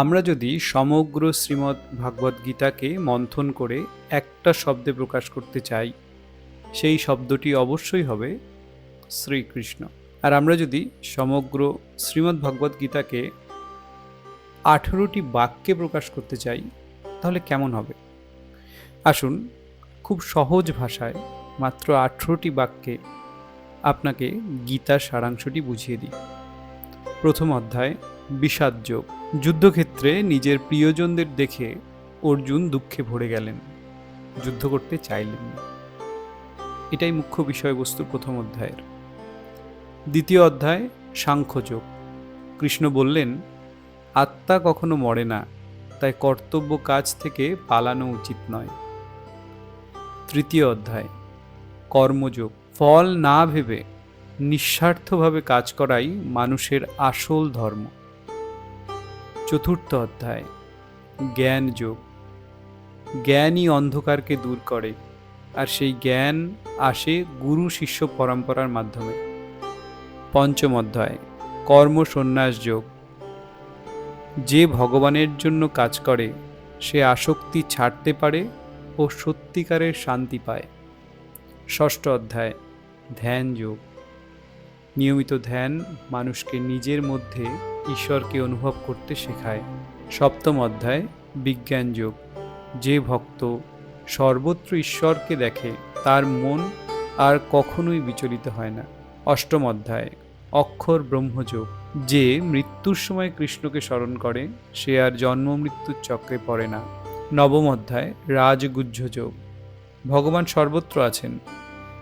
আমরা যদি সমগ্র শ্রীমদ্ ভাগবত গীতাকে মন্থন করে একটা শব্দে প্রকাশ করতে চাই, সেই শব্দটি অবশ্যই হবে শ্রীকৃষ্ণ। আর আমরা যদি সমগ্র শ্রীমদ্ ভাগবত গীতাকে আঠেরোটি বাক্যে প্রকাশ করতে চাই, তাহলে কেমন হবে? আসুন, খুব সহজ ভাষায় মাত্র আঠেরোটি বাক্যে আপনাকে গীতার সারাংশটি বুঝিয়ে দিই। প্রথম অধ্যায় বিষাদ যোগ যুদ্ধক্ষেত্রে নিজের প্রিয়জনদের দেখে অর্জুন দুঃখে ভরে গেলেন। যুদ্ধ করতে চাইলেন না। এটাই মুখ্য বিষয়বস্তু প্রথম অধ্যায়ের। দ্বিতীয় অধ্যায়, সাংখ্যযোগ। কৃষ্ণ বললেন, আত্মা কখনো মরে না, তাই কর্তব্য কাজ থেকে পালানো উচিত নয়। তৃতীয় অধ্যায়, কর্মযোগ। ফল না ভেবে নিঃস্বার্থভাবে কাজ করাই মানুষের আসল ধর্ম। চতুর্থ অধ্যায়। জ্ঞান যোগ। জ্ঞানই অন্ধকারকে দূর করে, আর সেই জ্ঞান আসে গুরু শিষ্য পরম্পরার মাধ্যমে। পঞ্চম অধ্যায়, কর্ম সন্ন্যাস যোগ। যে ভগবানের জন্য কাজ করে, সে আসক্তি ছাড়তে পারে ও সত্যিকারের শান্তি পায়। ষষ্ঠ অধ্যায়, ধ্যান যোগ। নিয়মিত ধ্যান মানুষকে নিজের মধ্যে ঈশ্বরকে অনুভব করতে শেখায়। সপ্তম অধ্যায়, বিজ্ঞান যোগ। যে ভক্ত সর্বত্র ঈশ্বরকে দেখে, তার মন আর কখনোই বিচলিত হয় না। অষ্টম অধ্যায়, অক্ষর ব্রহ্মযোগ যে মৃত্যুর সময় কৃষ্ণকে স্মরণ করে, সে আর জন্ম মৃত্যুর চক্রে পড়ে না। নবম অধ্যায়, রাজগুহ্য যোগ। ভগবান সর্বত্র আছেন,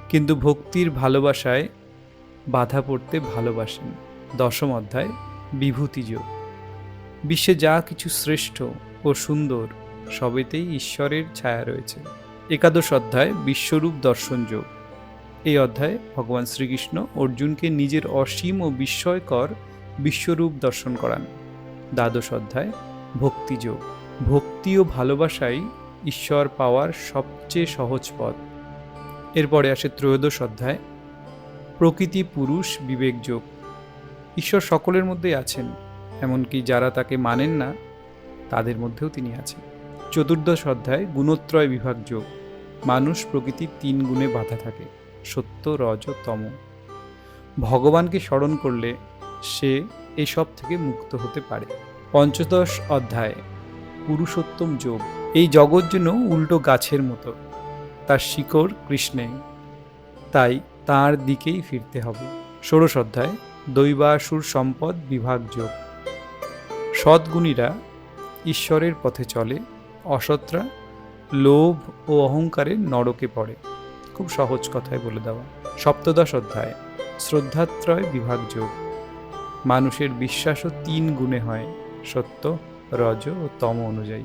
কিন্তু ভক্তির ভালোবাসায় বাধা পড়তে ভালোবাসেন। দশম অধ্যায়, বিভূতি যোগ। বিশ্বে যা কিছু শ্রেষ্ঠ ও সুন্দর, সবেতেই ঈশ্বরের ছায়া রয়েছে। একাদশ অধ্যায়, বিশ্বরূপ দর্শন যোগ। এই অধ্যায়ে ভগবান শ্রীকৃষ্ণ অর্জুনকে নিজের অসীম ও বিস্ময়কর বিশ্বরূপ দর্শন করান। দ্বাদশ অধ্যায় ভক্তিযোগ ভক্তি ও ভালোবাসাই ঈশ্বর পাওয়ার সবচেয়ে সহজ পথ। এরপরে আসে ত্রয়োদশ অধ্যায় প্রকৃতি, পুরুষ, বিবেক যোগ। ঈশ্বর সকলের মধ্যেই আছেন, এমনকি যারা তাকে মানেন না, তাদের মধ্যেও তিনি আছেন। চতুর্দশ অধ্যায়, গুণত্রয় বিভাগ যোগ। মানুষ প্রকৃতির তিন গুণে বাধা থাকে, সত্য, রজ, তম। ভগবানকে স্মরণ করলে সে এসব থেকে মুক্ত হতে পারে। পঞ্চদশ অধ্যায়, পুরুষোত্তম যোগ। এই জগৎ যেন উল্টো গাছের মতো, তার শিকড় কৃষ্ণে। তাই তার দিকেই ফিরতে হবে। ষোড়শ অধ্যায়, দৈবাসুর সম্পদ বিভাগ যোগ। সদ্গুণীরা ঈশ্বরের পথে চলে, অসৎরা লোভ ও অহংকারের নরকে পড়ে। খুব সহজ কথায় বলে দেওয়া। সপ্তদশ অধ্যায়, শ্রদ্ধাত্রয় বিভাগ যোগ। মানুষের বিশ্বাসও তিন গুণে হয়, সত্য, রজ ও তম অনুযায়ী।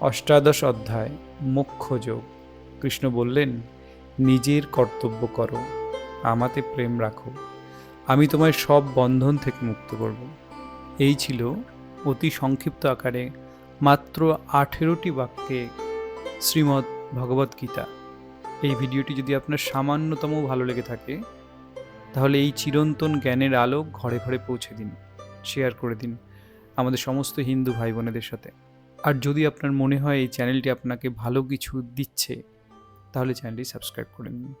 অষ্টাদশ অধ্যায়, মোক্ষ যোগ। কৃষ্ণ বললেন, নিজের কর্তব্য করো। আমাতে প্রেম রাখো। আমি তোমায় সব বন্ধন থেকে মুক্ত করব। এই ছিল অতি সংক্ষিপ্ত আকারে মাত্র আঠেরোটি বাক্যে শ্রীমদ্ ভগবদ্গীতা এই ভিডিওটি যদি আপনার সামান্যতম ভালো লেগে থাকে, তাহলে এই চিরন্তন জ্ঞানের আলো ঘরে ঘরে পৌঁছে দিন শেয়ার করে দিন আমাদের সমস্ত হিন্দু ভাই বোনেদের সাথে। আর যদি আপনার মনে হয় এই চ্যানেলটি আপনাকে ভালো কিছু দিচ্ছে, তাহলে চ্যানেলটি সাবস্ক্রাইব করে নিন